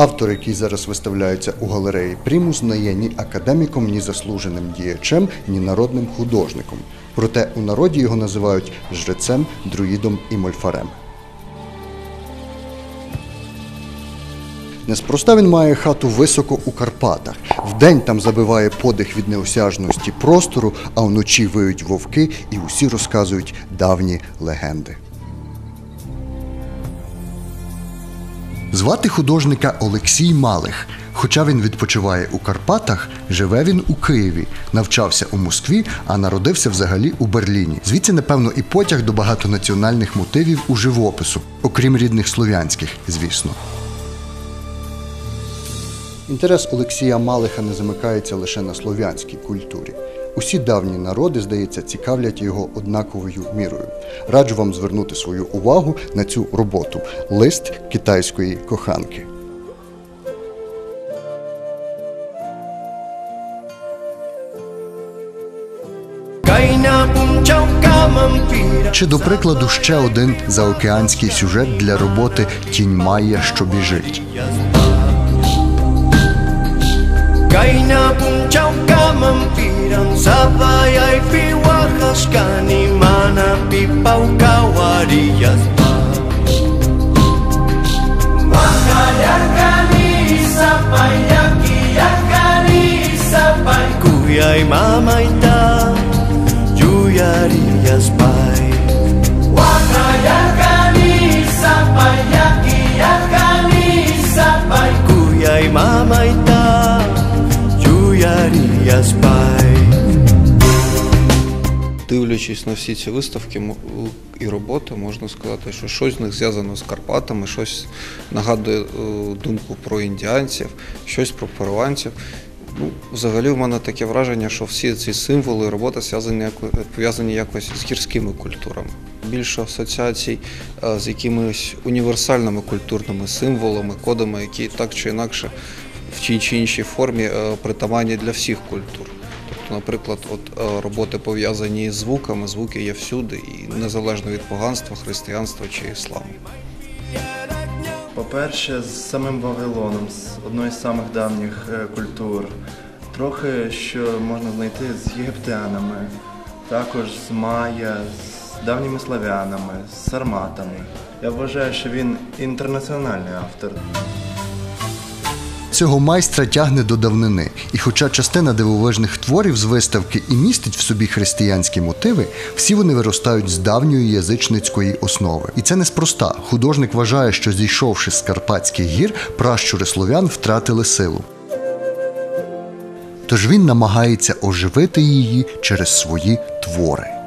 Автор, який зараз виставляється у галереї Примус, не є ні академіком, ні заслуженим діячем, ні народним художником. Проте у народі його називають жрецем, друїдом і мольфарем. Неспроста він має хату високо у Карпатах. Вдень там забиває подих від неосяжності простору, а вночі виють вовки і усі розказують давні легенди. Звати художника Олексій Малих. Хоча він відпочиває у Карпатах, живе він у Києві, навчався у Москві, а народився взагалі у Берліні. Звідси, напевно, і потяг до багатонаціональних мотивів у живопису, окрім рідних слов'янських, звісно. Інтерес Олексія Малиха не замикається лише на слов'янській культурі. Усі давні народи, здається, цікавлять його однаковою мірою. Раджу вам звернути свою увагу на цю роботу лист китайської коханки. Чи, до прикладу, ще один заокеанський сюжет для роботи Тінь Майя, що біжить. Kay uskani mana bipau gawar diaspa maka da kami sapayangi yang kami sampai kuyai mama ita kuyari Дивлячись на всі ці виставки і роботи, можна сказати, що щось з них зв'язано з Карпатами, щось нагадує е, думку про індіанців, щось про перуанців. Ну, взагалі, в мене таке враження, що всі ці символи і роботи пов'язані якось з гірськими культурами. Більше асоціацій е, з якимись універсальними культурними символами, кодами, які так чи інакше в тій чи іншій формі е, притаманні для всіх культур. Наприклад, от е, роботи пов'язані з звуками, звуки є всюди, і незалежно від поганства, християнства чи ісламу. По-перше, з самим Вавилоном, з одної з самих давніх е, культур. Трохи що можна знайти з єгиптянами, також з майя, з давніми славянами, з сарматами. Я вважаю, що він інтернаціональний автор. Цього майстра тягне до давнини, і хоча частина дивовижних творів з виставки і містить в собі християнські мотиви, всі вони виростають з давньої язичницької основи. І це неспроста. Художник вважає, що зійшовши з Карпатських гір, пращури слов'ян втратили силу. Тож він намагається оживити її через свої твори.